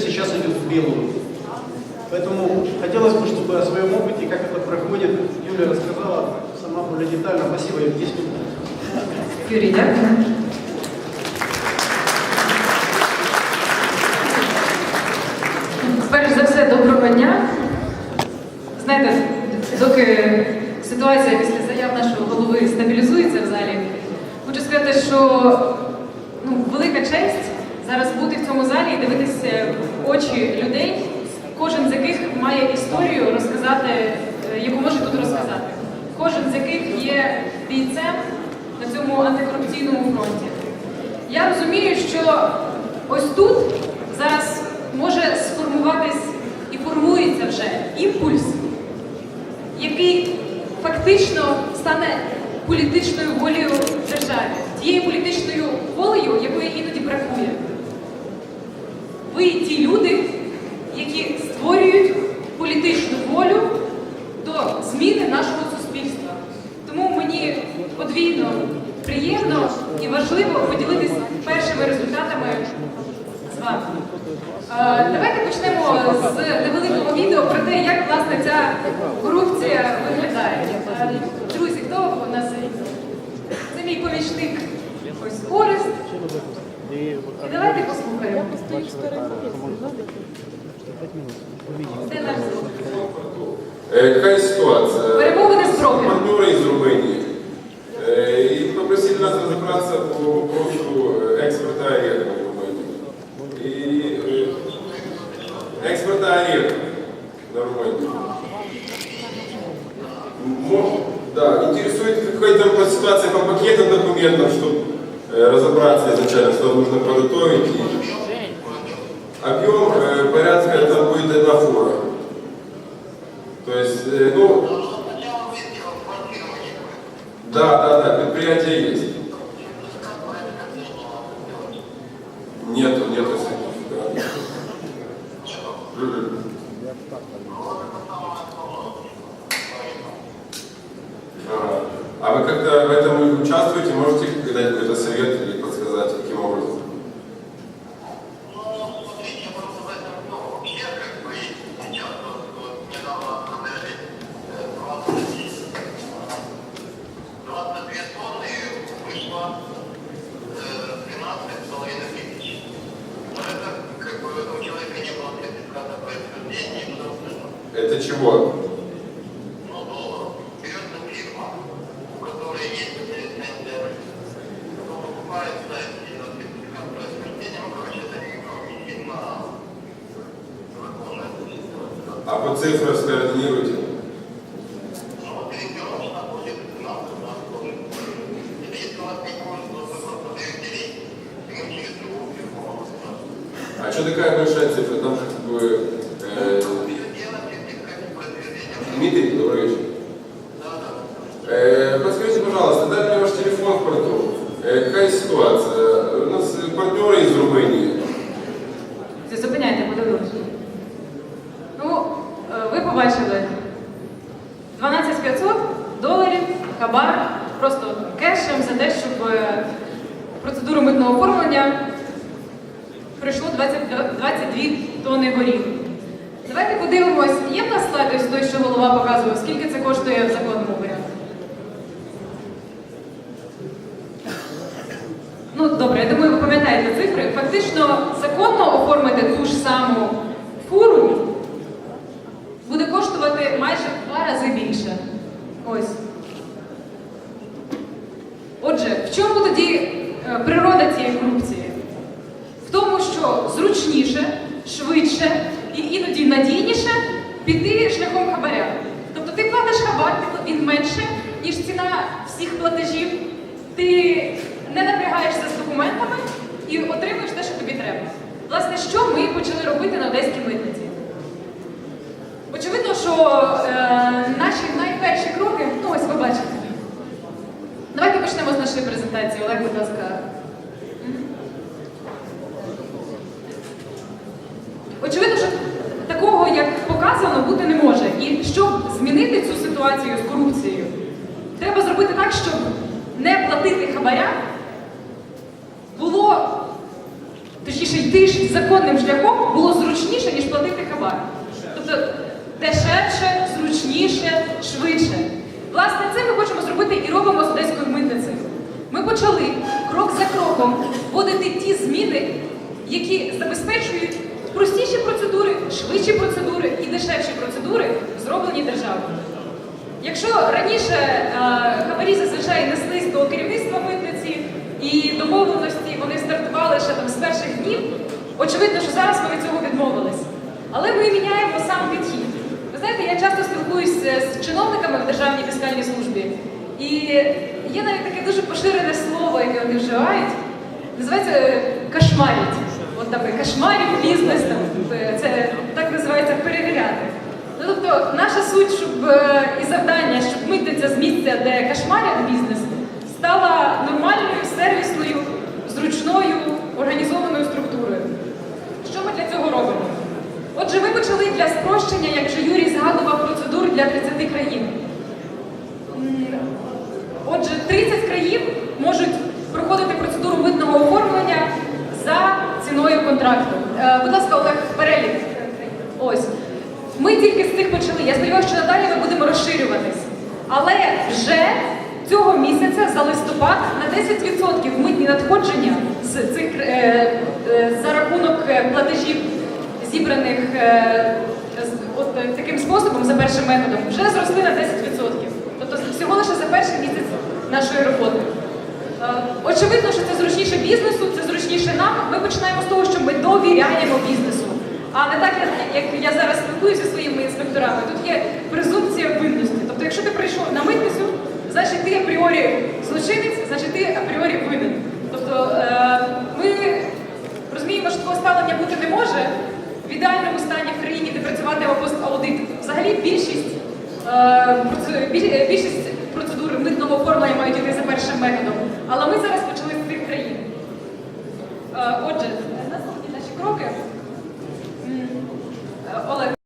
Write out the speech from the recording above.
сейчас идет в белую. Поэтому хотелось бы, чтобы о своем опыте, как это проходит, Юля рассказала сама более детально. Спасибо, Юля, 10 минут. Юрій, дякую. Перш за все, доброго дня. Знаєте, доки ситуація після заяв нашого голови стабілізується в залі, хочу сказати, що ну, велика честь Зараз бути в цьому залі і дивитися в очі людей, кожен з яких має історію розказати, е, яку може тут розказати. Кожен з яких є бійцем на цьому антикорупційному фронті. Я розумію, що ось тут зараз може сформуватись і формується вже імпульс, який фактично стане політичною волею держави, тією політичною волею, якої іноді бракує. Ви ті люди, які створюють політичну волю до зміни нашого суспільства. Тому мені подвійно приємно і важливо поділитися першими результатами з вами. Е, Давайте почнемо з невеликого відео про те, як власне ця корупція виглядає. Е, Друзі, хто у нас? Це мій помічник ось Орест. І давайте послухаємо. Це наш Яка ситуація? Перемовини з попросили нас разобраться по вопросу э, экспорта ореха в Румунії. И э, экспорта ореха на Румунію. Да, интересует, какая-то ситуация по пакетам документов, чтобы разобраться изначально, что нужно подготовить. И Объем э, порядка это будет одна фура. То есть, э, ну, да, да, да, предприятие есть. Нету, нету сертификата. Ага. А вы как-то в этом участвуете? Можете дать какой-то совет или подсказать, каким образом? Это чего? А по цифрам скоординируйте. А что такая большая цифра? Там же как бы... э, Дмитрий, добрый вечер. Э, подскажите, пожалуйста, дай мне Э, какая ситуация? У нас партнеры из Румынии. Це Зупиняйте, подивилися. Ну, е, ви побачили 12500 доларів, хабар, просто кешем за те, щоб е, процедуру митного оформлення пройшло 20, 22 тонни горів. Давайте подивимось, є в нас слайд ось той, що голова показував, скільки це коштує в законному Ну, добре, я думаю, ви пам'ятаєте цифри. Фактично, законно оформити ту ж саму фуру буде коштувати майже в два рази більше. Ось. Отже, в чому тоді е, природа цієї корупції? В тому, що зручніше, швидше і іноді надійніше піти шляхом хабаря. Тобто ти платиш хабар, він менше, ніж ціна всіх платежів. Ти не напрягаєшся з документами і отримуєш те, що тобі треба. Власне, що ми почали робити на одеській митниці? Очевидно, що е, наші найперші кроки, ну ось ви бачите. Давайте почнемо з нашої презентації. Олег, будь ласка. Очевидно, що такого, як показано, бути не може. І щоб змінити цю ситуацію з корупцією, треба зробити так, щоб не платити хабаря було, точніше, йти ж законним шляхом було зручніше, ніж платити хабар. Тобто дешевше, зручніше, швидше. Власне, це ми хочемо зробити і робимо з одеською митницею. Ми почали крок за кроком вводити ті зміни, які забезпечують простіші процедури, швидші процедури і дешевші процедури, зроблені державою. Якщо раніше е, хабарі зазвичай неслись до керівництва митниці і домовленості вони стартували ще там з перших днів, очевидно, що зараз ми від цього відмовились. Але ми міняємо сам підхід. Ви знаєте, я часто спілкуюся з чиновниками в Державній фіскальній службі, і є навіть таке дуже поширене слово, яке вони вживають, називається е, кошмарять. От там кошмарів бізнес, там, е, це так називається перевіряти. Ну, тобто, наша суть, щоб е, і завдання, щоб митниця з місця, де кошмарять бізнес, стала нормальною, сервісною, зручною, організованою структурою. Що ми для цього робимо? Отже, ми почали для спрощення, як Юрій згадував, процедур для 30 країн. Отже, 30 країн можуть проходити процедуру митного оформлення за ціною контракту. Е, будь ласка, Олег, перелік. Ось. Ми тільки з цих почали. Я сподіваюся, що надалі ми будемо розширюватись. Але вже цього місяця за листопад на 10% митні надходження з цих е, е, за рахунок платежів, зібраних от е, таким способом, за першим методом, вже зросли на 10%. Тобто всього лише за перший місяць нашої роботи. Е, Очевидно, що це зручніше бізнесу, це зручніше нам. Ми починаємо з того, що ми довіряємо бізнесу. А не так, як, я зараз спілкуюся зі своїми інспекторами. Тут є презумпція винності. Тобто, якщо ти прийшов на митницю, значить ти апріорі злочинець, значить ти апріорі винен. Тобто е, ми розуміємо, що такого ставлення бути не може. В ідеальному стані працювати аудит. Взагалі більшість е, е, більшість процедур митного оформлення мають йти за першим методом. Але ми зараз почали з цих країн. Е, отже, наступні наші кроки.